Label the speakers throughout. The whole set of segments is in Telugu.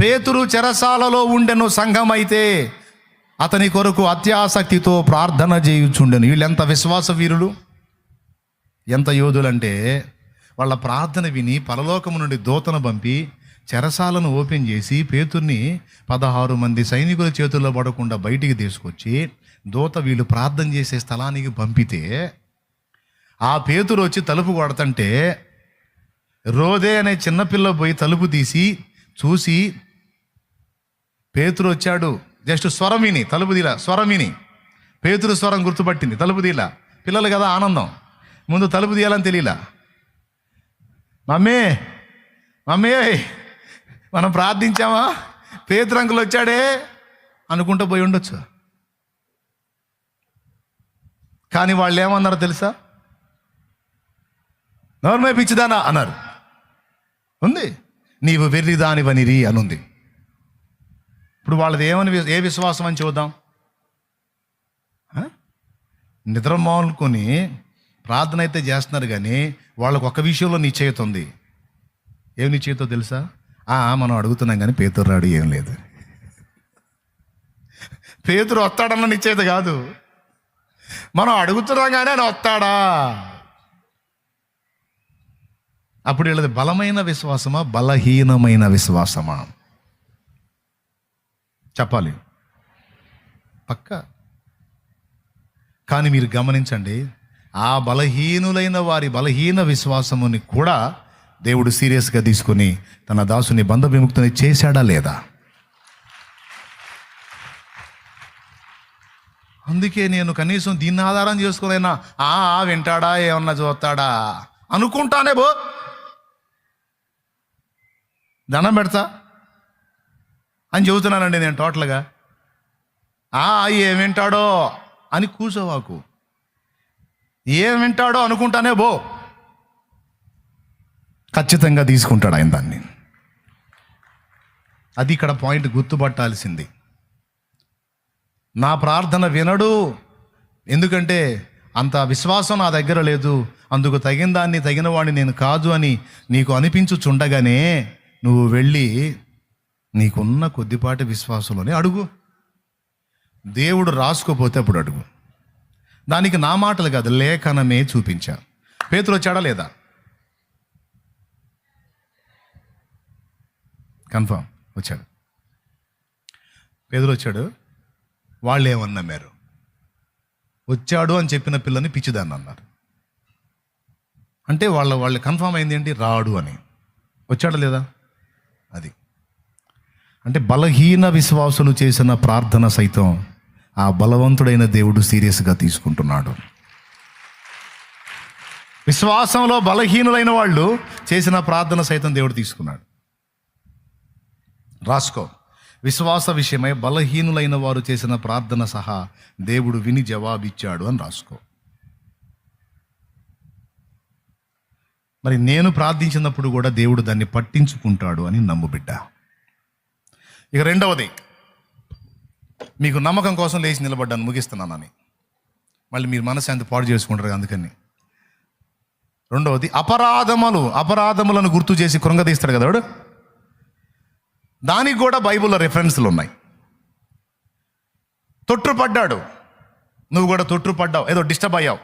Speaker 1: పేతురు చెరసాలలో ఉండెను సంఘమైతే అతని కొరకు అత్యాసక్తితో ప్రార్థన చేయుచుండెను. ఎంత విశ్వాస వీరులు? ఎంత యోధులంటే వాళ్ళ ప్రార్థన విని పరలోకము నుండి దూతను పంపి చెరసాలను ఓపెన్ చేసి పేతుర్ని పదహారు మంది సైనికుల చేతుల్లో పడకుండా బయటికి తీసుకొచ్చి దూత వీళ్ళు ప్రార్థన చేసే స్థలానికి పంపితే ఆ పేతురు వచ్చి తలుపు కొడతంటే రోదే అనే చిన్నపిల్ల పోయి తలుపు తీసి చూసి పేతురు వచ్చాడు. జస్ట్ స్వరం విని తలుపు తీల స్వరం విని పేతురు స్వరం గుర్తుపట్టింది తలుపు తీల పిల్లలు కదా ఆనందం. ముందు తలుపు తీయాలని తెలియలా. మమ్మీ మమ్మీ మనం ప్రార్థించామా? పేతురు అంకులు వచ్చాడే అనుకుంటూ పోయి ఉండొచ్చు. కానీ వాళ్ళు ఏమన్నారో తెలుసా? నోర్మే పిచ్చిదానా అన్నారు. ఉంది. నీవు వెర్రిదానివనిరి అనుంది. ఇప్పుడు వాళ్ళది ఏమని ఏ విశ్వాసం అని చూద్దాం? నిద్ర మానుకొని ప్రార్థన అయితే చేస్తున్నారు కానీ వాళ్ళకు ఒక విషయంలో నిశ్చయిత ఉంది. ఏం నిశ్చయితో తెలుసా? ఆ, మనం అడుగుతున్నాం కానీ పేతురు రాడు ఏం లేదు. పేతురు వస్తాడన్న నిశ్చయిత కాదు. మనం అడుగుతున్నాం కానీ ఆయన వస్తాడా? అప్పుడు వీళ్ళది బలమైన విశ్వాసమా? బలహీనమైన విశ్వాసమా? చెప్పాలి. పక్క. కానీ మీరు గమనించండి ఆ బలహీనులైన వారి బలహీన విశ్వాసముని కూడా దేవుడు సీరియస్గా తీసుకొని తన దాసుని బంధ విముక్తిని చేశాడా లేదా? అందుకే నేను కనీసం దీన్ని ఆధారం చేసుకోలేనా? ఆ ఆ వింటాడా? ఏమన్నా చూస్తాడా? అనుకుంటానే బో. దండం పెడతా. అని చెబుతున్నానండి నేను టోటల్గా. ఆ ఏం వింటాడో అని కూసోవాకు. ఏం వింటాడో అనుకుంటానే బో ఖచ్చితంగా తీసుకుంటాడు ఆయన దాన్ని. అది ఇక్కడ పాయింట్ గుర్తుపట్టాల్సింది. నా ప్రార్థన వినడు ఎందుకంటే అంత విశ్వాసం నా దగ్గర లేదు అందుకు తగిన దాన్ని తగిన వాడిని నేను కాదు అని నీకు అనిపించుచుండగానే నువ్వు వెళ్ళి నీకున్న కొద్దిపాటి విశ్వాసంలోనే అడుగు. దేవుడు రాసుకోపోతే అప్పుడు అడుగు. దానికి నా మాటలు కాదు లేఖనమే చూపించా. పేతులు వచ్చాడా లేదా? కన్ఫామ్ వచ్చాడు. పేదలు వచ్చాడు. వాళ్ళు ఏమని వచ్చాడు అని చెప్పిన పిల్లని పిచ్చిదాన్ని అన్నారు. అంటే వాళ్ళ వాళ్ళు కన్ఫామ్ అయింది ఏంటి? రాడు అని. వచ్చాడు లేదా? అది. అంటే బలహీన విశ్వాసులు చేసిన ప్రార్థన సైతం ఆ బలవంతుడైన దేవుడు సీరియస్గా తీసుకుంటున్నాడు. విశ్వాసంలో బలహీనులైన వాళ్ళు చేసిన ప్రార్థన సైతం దేవుడు తీసుకున్నాడు. రాసుకో. విశ్వాస విషయమై బలహీనులైన వారు చేసిన ప్రార్థన సహా దేవుడు విని జవాబిచ్చాడు అని రాసుకో. మరి నేను ప్రార్థించినప్పుడు కూడా దేవుడు దాన్ని పట్టించుకుంటాడు అని నమ్ముబిడ్డా ఇక రెండవది మీకు నమ్మకం కోసం లేచి నిలబడ్డాను ముగిస్తున్నానని. మళ్ళీ మీరు మనశాంతి పాడు చేసుకుంటారు అందుకని. రెండవది అపరాధములు అపరాధములను గుర్తు చేసి కృంగదీస్తాడు కదా వాడు. దానికి కూడా బైబిల్లో రెఫరెన్స్లు ఉన్నాయి. తొట్టుపడ్డాడు. నువ్వు కూడా తొట్టుపడ్డావు. ఏదో డిస్టర్బ్ అయ్యావు.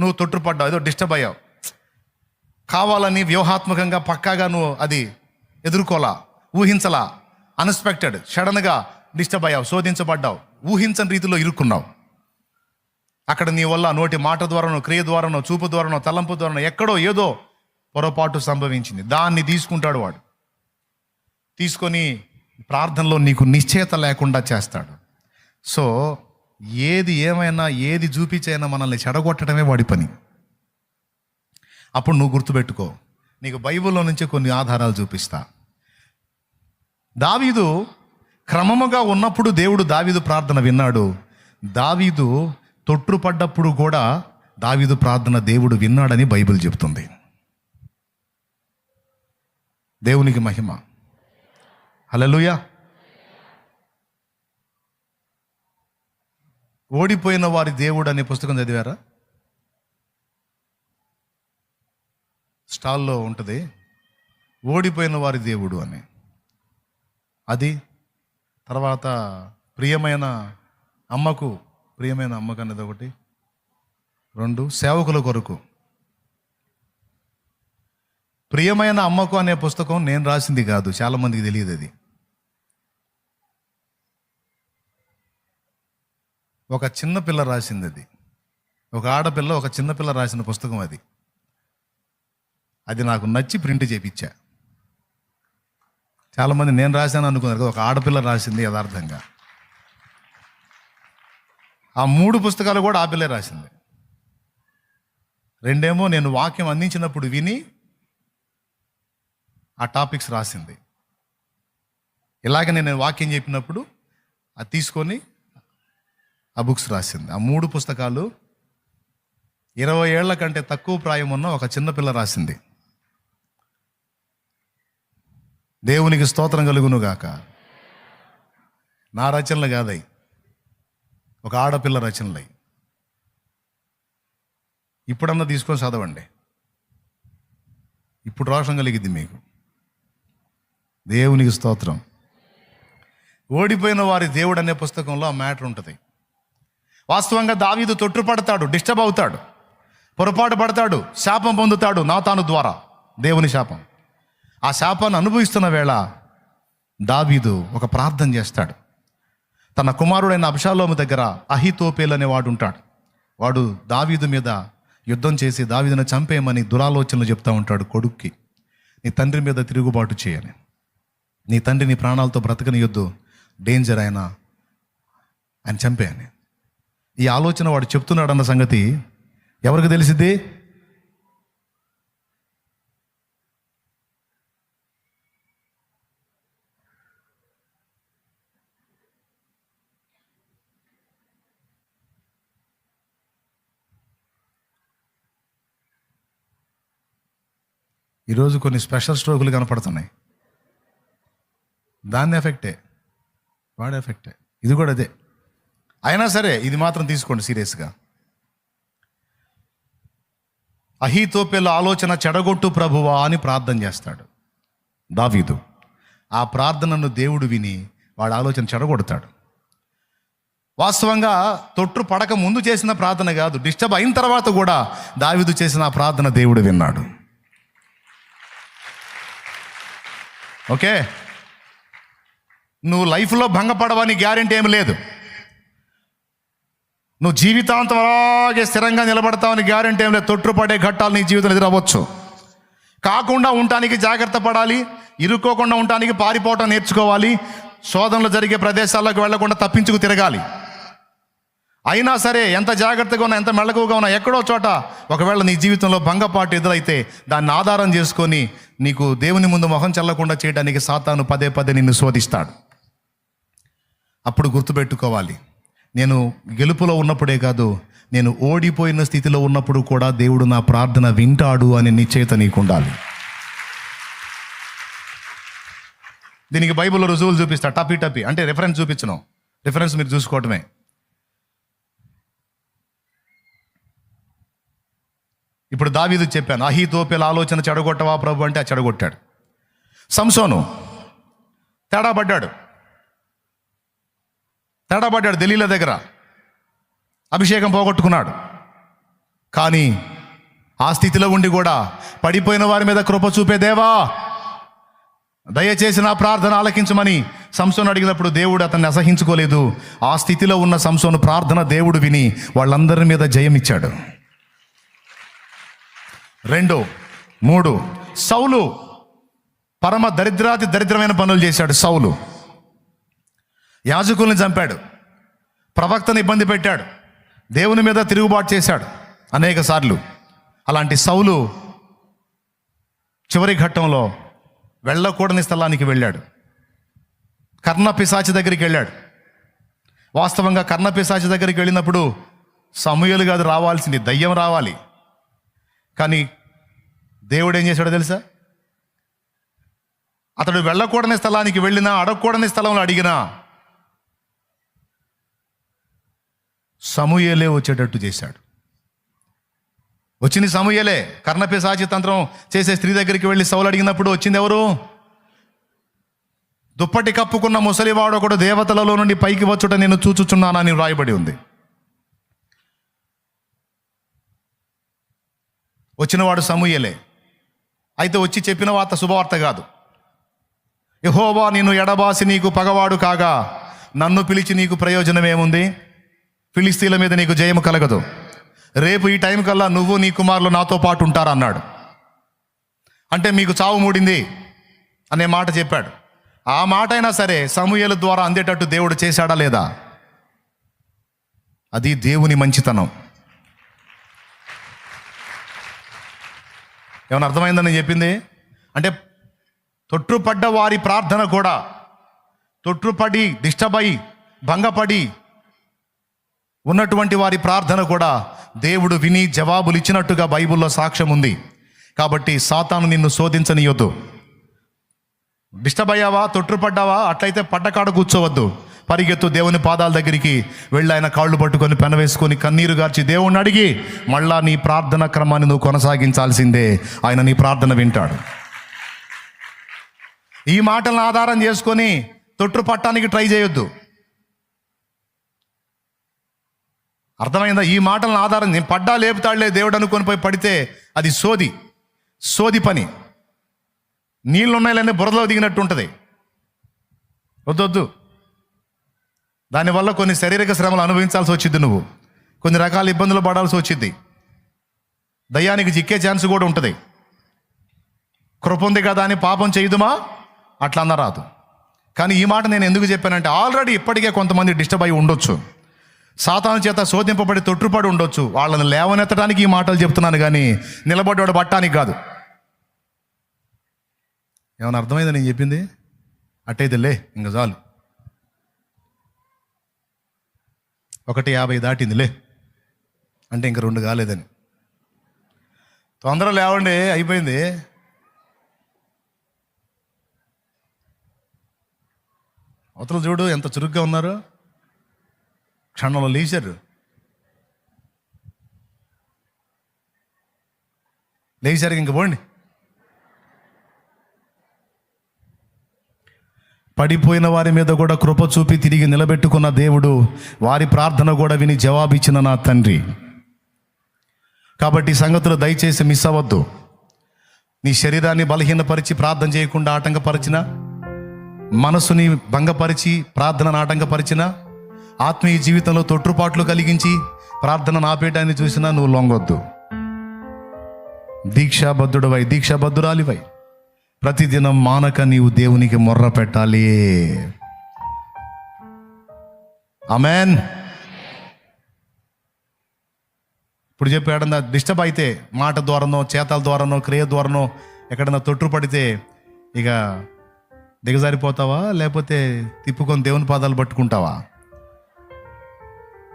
Speaker 1: నువ్వు తొట్టుపడ్డావు. ఏదో డిస్టర్బ్ అయ్యావు. కావాలని వ్యూహాత్మకంగా పక్కాగా నువ్వు అది ఎదుర్కోలా ఊహించలా? అన్ఎక్స్పెక్టెడ్ సడన్గా డిస్టర్బ్ అయ్యావు శోధించబడ్డావు ఊహించని రీతిలో ఇరుక్కున్నావు. అక్కడ నీ వల్ల నోటి మాట ద్వారానో క్రియ ద్వారానో చూపు ద్వారానో తలంపు ద్వారానో ఎక్కడో ఏదో పొరపాటు సంభవించింది. దాన్ని తీసుకుంటాడు వాడు. తీసుకొని ప్రార్థనలో నీకు నిశ్చయత లేకుండా చేస్తాడు. సో ఏది ఏమైనా ఏది చూపించైనా మనల్ని చెడగొట్టడమే వాడి పని. అప్పుడు నువ్వు గుర్తుపెట్టుకో నీకు బైబిల్లో నుంచి కొన్ని ఆధారాలు చూపిస్తా. దావీదు క్రమముగా ఉన్నప్పుడు దేవుడు దావీదు ప్రార్థన విన్నాడు. దావీదు తొట్టుపడ్డప్పుడు కూడా దావీదు ప్రార్థన దేవుడు విన్నాడని బైబిల్ చెబుతుంది దేవునికి మహిమ. హల్లెలూయా. ఓడిపోయిన వారి దేవుడు అనే పుస్తకం చదివారా? స్టాల్లో ఉంటుంది. ఓడిపోయిన వారి దేవుడు అని. అది తర్వాత ప్రియమైన అమ్మకు ప్రియమైన అమ్మకు అనేది ఒకటి. రెండు సేవకుల కొరకు. ప్రియమైన అమ్మకు అనే పుస్తకం నేను రాసింది కాదు చాలామందికి తెలియదు అది. ఒక చిన్న పిల్ల రాసింది అది. ఒక ఆడపిల్ల ఒక చిన్నపిల్ల రాసిన పుస్తకం అది. అది నాకు నచ్చి ప్రింట్ చేపించా చాలామంది నేను రాశాను అనుకున్నారు కదా ఒక ఆడపిల్ల రాసింది యథార్థంగా. ఆ మూడు పుస్తకాలు కూడా ఆ పిల్లే రాసింది. రెండేమో నేను వాక్యం అందించినప్పుడు విని ఆ టాపిక్స్ రాసింది. ఇలాగ నేను వాక్యం చెప్పినప్పుడు అది తీసుకొని ఆ బుక్స్ రాసింది. ఆ మూడు పుస్తకాలు ఇరవై ఏళ్ళ కంటే తక్కువ ప్రాయం ఉన్న ఒక చిన్నపిల్ల రాసింది. దేవునికి స్తోత్రం కలుగును గాక నా రచనలు కాదై ఒక ఆడపిల్ల రచనలై. ఇప్పుడన్నా తీసుకొని చదవండి. ఇప్పుడు రోషం కలిగింది మీకు. దేవునికి స్తోత్రం. ఓడిపోయిన వారి దేవుడు అనే పుస్తకంలో ఆ మ్యాటర్ ఉంటుంది. వాస్తవంగా దావీదు తొట్టుపడతాడు డిస్టర్బ్ అవుతాడు. పొరపాటు పడతాడు శాపం పొందుతాడు నా తాను ద్వారా దేవుని శాపం. ఆ శాపాన్ని అనుభవిస్తున్న వేళ దావీదు ఒక ప్రార్థన చేస్తాడు. తన కుమారుడైన అభిషాలోము దగ్గర అహితోపేల్ అనే వాడు ఉంటాడు. వాడు దావీదు మీద యుద్ధం చేసి దావీదును చంపేయమని దురాలోచనలు చెప్తా ఉంటాడు కొడుక్కి. నీ తండ్రి మీద తిరుగుబాటు చేయని. నీ తండ్రి నీ ప్రాణాలతో బ్రతకనియొద్దు డేంజర్ ఆయన ఆయన చంపేయని. ఈ ఆలోచన వాడు చెప్తున్నాడన్న సంగతి ఎవరికి తెలిసిద్ది? ఈరోజు కొన్ని స్పెషల్ స్ట్రోకులు కనపడుతున్నాయి. దాన్ని ఎఫెక్టే. వాడి ఎఫెక్టే. ఇది కూడా అదే. అయినా సరే ఇది మాత్రం తీసుకోండి సీరియస్గా. అహీతోపెల ఆలోచన చెడగొట్టు ప్రభువా అని ప్రార్థన చేస్తాడు. దావీదు ఆ ప్రార్థనను దేవుడు విని వాడి ఆలోచన చెడగొడతాడు. వాస్తవంగా తొట్టు పడక ముందు చేసిన ప్రార్థన కాదు డిస్టర్బ్ అయిన తర్వాత కూడా దావీదు చేసిన ఆ ప్రార్థన దేవుడు విన్నాడు. ఓకే? నువ్వు లైఫ్లో భంగపడవని గ్యారెంటీ ఏమి లేదు. నువ్వు జీవితాంతం అలాగే స్థిరంగా నిలబడతావని గ్యారెంటీ ఏం లేదు. తొట్టుపడే ఘట్టాలు నీ జీవితంలో ఎదురవ్వచ్చు. కాకుండా ఉండటానికి జాగ్రత్త పడాలి. ఇరుక్కోకుండా ఉండటానికి పారిపోవటం నేర్చుకోవాలి. శోధనలు జరిగే ప్రదేశాలకు వెళ్ళకుండా తప్పించుకు తిరగాలి. అయినా సరే ఎంత జాగ్రత్తగా ఉన్నా ఎంత మెళకువగా ఉన్నా ఎక్కడో చోట ఒకవేళ నీ జీవితంలో భంగపాటు ఎదురైతే దాన్ని ఆధారం చేసుకొని నీకు దేవుని ముందు మొహం చల్లకుండా చేయడానికి సాతాను పదే పదే నిన్ను శోధిస్తాడు. అప్పుడు గుర్తుపెట్టుకోవాలి. నేను గెలుపులో ఉన్నప్పుడే కాదు నేను ఓడిపోయిన స్థితిలో ఉన్నప్పుడు కూడా దేవుడు నా ప్రార్థన వింటాడు అని నిశ్చయిత నీకు ఉండాలి దీనికి బైబిల్లో రుజువులు చూపిస్తా టపీ టపీ అంటే రిఫరెన్స్ చూపించను. రిఫరెన్స్ మీరు చూసుకోవటమే. ఇప్పుడు దావీదు చెప్పాను అహీతోపెల ఆలోచన చెడగొట్టవా ప్రభు అంటే ఆ చెడగొట్టాడు. సంసోను తేడా పడ్డాడు. తేడా పడ్డాడు ఢిల్లీల దగ్గర. అభిషేకం పోగొట్టుకున్నాడు. కానీ ఆ స్థితిలో ఉండి కూడా పడిపోయిన వారి మీద కృప చూపే దేవా దయచేసి నా ప్రార్థన ఆలకించమని సంసోను అడిగినప్పుడు దేవుడు అతన్ని అసహించుకోలేదు. ఆ స్థితిలో ఉన్న సంసోను ప్రార్థన దేవుడు విని వాళ్ళందరి మీద జయమిచ్చాడు. రెండు మూడు. సౌలు పరమ దరిద్రాతి దరిద్రమైన పనులు చేశాడు సౌలు. యాజకుల్ని చంపాడు ప్రవక్తను ఇబ్బంది పెట్టాడు దేవుని మీద తిరుగుబాటు చేశాడు అనేక సార్లు. అలాంటి సౌలు చివరి ఘట్టంలో వెళ్ళకూడని స్థలానికి వెళ్ళాడు. కర్ణ పిశాచి దగ్గరికి వెళ్ళాడు. వాస్తవంగా కర్ణ పిశాచి దగ్గరికి వెళ్ళినప్పుడు సమూహలు కాదు రావాల్సింది దయ్యం రావాలి. కానీ దేవుడు ఏం చేశాడో తెలుసా? అతడు వెళ్ళకూడని స్థలానికి వెళ్ళినా అడగకూడని స్థలంలో అడిగినా సమూయలే వచ్చేటట్టు చేశాడు. వచ్చింది సమూయలే. కర్ణపిశాచి తంత్రం చేసే స్త్రీ దగ్గరికి వెళ్ళి సౌలు అడిగినప్పుడు వచ్చింది ఎవరు? దుప్పటి కప్పుకున్న ముసలివాడు ఒకడు దేవతలలో నుండి పైకి వచ్చుట నేను చూచుచున్నానని వ్రాయబడి ఉంది. వచ్చినవాడు సమూయలే. అయితే వచ్చి చెప్పిన వార్త శుభవార్త కాదు. యహోవా నిన్ను ఎడబాసి నీకు పగవాడు కాగా నన్ను పిలిచి నీకు ప్రయోజనం ఏముంది? ఫిలిస్తీన్ల మీద నీకు జయము కలగదు. రేపు ఈ టైం కల్లా నువ్వు నీ కుమారులు నాతో పాటు ఉంటారన్నాడు. అంటే మీకు చావు మూడింది అనే మాట చెప్పాడు. ఆ మాట అయినా సరే సమూహల ద్వారా అందేటట్టు దేవుడు చేశాడా లేదా? అది దేవుని మంచితనం. ఏమైనా అర్థమైందని చెప్పింది? అంటే తొట్టుపడ్డ వారి ప్రార్థన కూడా తొట్టుపడి డిస్టర్బ్ భంగపడి ఉన్నటువంటి వారి ప్రార్థన కూడా దేవుడు విని జవాబులు ఇచ్చినట్టుగా బైబిల్లో సాక్ష్యం ఉంది. కాబట్టి సాతాను నిన్ను శోధించనీయొద్దు. డిస్టర్బ్ అయ్యావా తొట్టుపడ్డావా అట్లయితే పడ్డకాడ కూర్చోవద్దు. పరిగెత్తు దేవుని పాదాల దగ్గరికి వెళ్ళి ఆయన కాళ్ళు పట్టుకొని పెనవేసుకొని కన్నీరు గార్చి దేవుణ్ణి అడిగి మళ్ళా నీ ప్రార్థన క్రమాన్ని నువ్వు కొనసాగించాల్సిందే. ఆయన నీ ప్రార్థన వింటాడు. ఈ మాటలను ఆధారం చేసుకొని తొట్టు పట్టడానికి ట్రై చేయొద్దు. అర్థమైందా? ఈ మాటలను ఆధారం నేను పడ్డా లేపుతాడులే దేవుడు అనుకొని పోయి పడితే అది సోది. సోది పని. నీళ్ళు ఉన్నాయిలనే బురదలో దిగినట్టు ఉంటుంది. వద్దొద్దు. దానివల్ల కొన్ని శారీరక శ్రమలు అనుభవించాల్సి వచ్చింది నువ్వు. కొన్ని రకాల ఇబ్బందులు పడాల్సి వచ్చింది. దయ్యానికి చిక్కే ఛాన్స్ కూడా ఉంటుంది. కృప ఉంది కదా అని పాపం చేయదుమా? అట్లా అన్నరాదు. కానీ ఈ మాట నేను ఎందుకు చెప్పానంటే ఆల్రెడీ ఇప్పటికే కొంతమంది డిస్టర్బ్ అయి ఉండొచ్చు. సాతాను చేత శోధింపబడి తొట్టుపడి ఉండొచ్చు. వాళ్ళని లేవనెత్తడానికి ఈ మాటలు చెప్తున్నాను కానీ నిలబడ్డాడు పట్టానికి కాదు. ఏమైనా అర్థమైందా నేను చెప్పింది? అట్టయితే లే ఇంకా చాలు. ఒకటి యాభై దాటిందిలే. అంటే ఇంక రెండు కాలేదని. తొందర లేవండి అయిపోయింది. అవతల చూడు ఎంత చురుగ్గా ఉన్నారు. క్షణంలో లేచారు. లేచారు ఇంక పోండి. పడిపోయిన వారి మీద కూడా కృప చూపి తిరిగి నిలబెట్టుకున్న దేవుడు వారి ప్రార్థన కూడా విని జవాబిచ్చిన నా తండ్రి. కాబట్టి సంగతులు దయచేసి మిస్ అవ్వద్దు. నీ శరీరాన్ని బలహీనపరిచి ప్రార్థన చేయకుండా ఆటంకపరిచిన మనసుని భంగపరిచి ప్రార్థనను ఆటంకపరిచిన ఆత్మీయ జీవితంలో తొట్టుపాట్లు కలిగించి ప్రార్థన ఆపేయడాన్ని చూసినా నువ్వు లొంగొద్దు. దీక్షాబద్ధుడవై దీక్షాబద్ధురాలివై. ప్రతిదినం మానక నీవు దేవునికి మొర్ర పెట్టాలి. అమెన్ ఇప్పుడు చెప్పి డిస్టర్బ్ అయితే మాట ద్వారానో చేతల ద్వారానో క్రియ ద్వారానో ఎక్కడన్నా తొట్టు పడితే ఇక దిగజారిపోతావా? లేకపోతే తిప్పుకొని దేవుని పాదాలు పట్టుకుంటావా?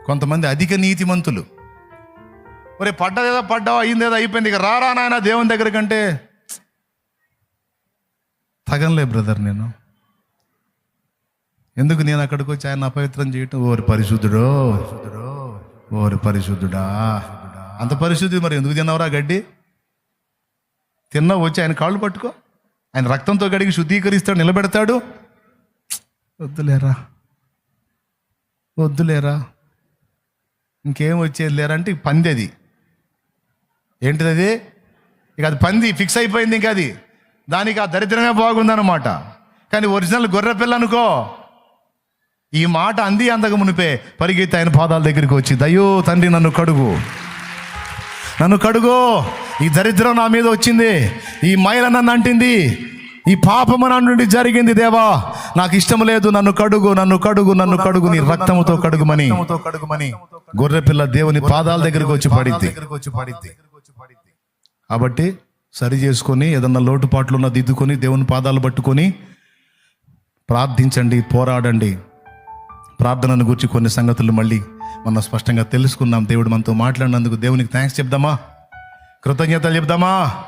Speaker 1: కొంతమంది అధిక నీతిమంతులు. ఒరే పడ్డదేదో పడ్డావా? అయిందేదో అయిపోయింది. ఇక రారా నాయన దేవుని దగ్గర కంటే తగనలే బ్రదర్ నేను. ఎందుకు నేను అక్కడికి వచ్చి ఆయన అపవిత్రం చేయటం? ఓరి పరిశుద్ధుడో ఓరి పరిశుద్ధుడా. అంత పరిశుద్ధి మరి ఎందుకు తిన్నావురా గడ్డి? తిన్నా వచ్చి ఆయన కాళ్ళు పట్టుకో. ఆయన రక్తంతో గడిగి శుద్ధీకరిస్తాడు నిలబెడతాడు. వద్దులేరా. వద్దులేరా. ఇంకేం వచ్చేది లేరా అంటే పంది అది. ఏంటిది అది? ఇక అది పంది ఫిక్స్ అయిపోయింది ఇంకా అది. దానికి ఆ దరిద్రమే బాగుందన్నమాట. కానీ ఒరిజినల్ గొర్రె పిల్ల అనుకో. ఈ మాట అంది అందక మునిపే పరిగెత్తి ఆయన పాదాల దగ్గరికి వచ్చి దయ్యో తండ్రి నన్ను కడుగు. నన్ను కడుగు. ఈ దరిద్రం నా మీద వచ్చింది. ఈ మైల నన్ను అంటింది. ఈ పాపము నా నుండి జరిగింది దేవా. నాకు ఇష్టం లేదు. నన్ను కడుగు నన్ను కడుగు నన్ను కడుగు. నీ రక్తముతో కడుగుమని. కడుగుమని గొర్రె పిల్ల దేవుని పాదాల దగ్గరికి వచ్చి పడింది. కాబట్టి సరి చేసుకొని ఏదన్నా లోటుపాట్లు ఉన్న దిద్దుకొని దేవుని పాదాలు పట్టుకొని ప్రార్థించండి పోరాడండి. ప్రార్థనను గురించి కొన్ని సంగతులు మళ్ళీ మనం స్పష్టంగా తెలుసుకున్నాం దేవుడు మనతో మాట్లాడినందుకు దేవునికి థ్యాంక్స్ చెప్దామా? కృతజ్ఞతలు చెప్దామా?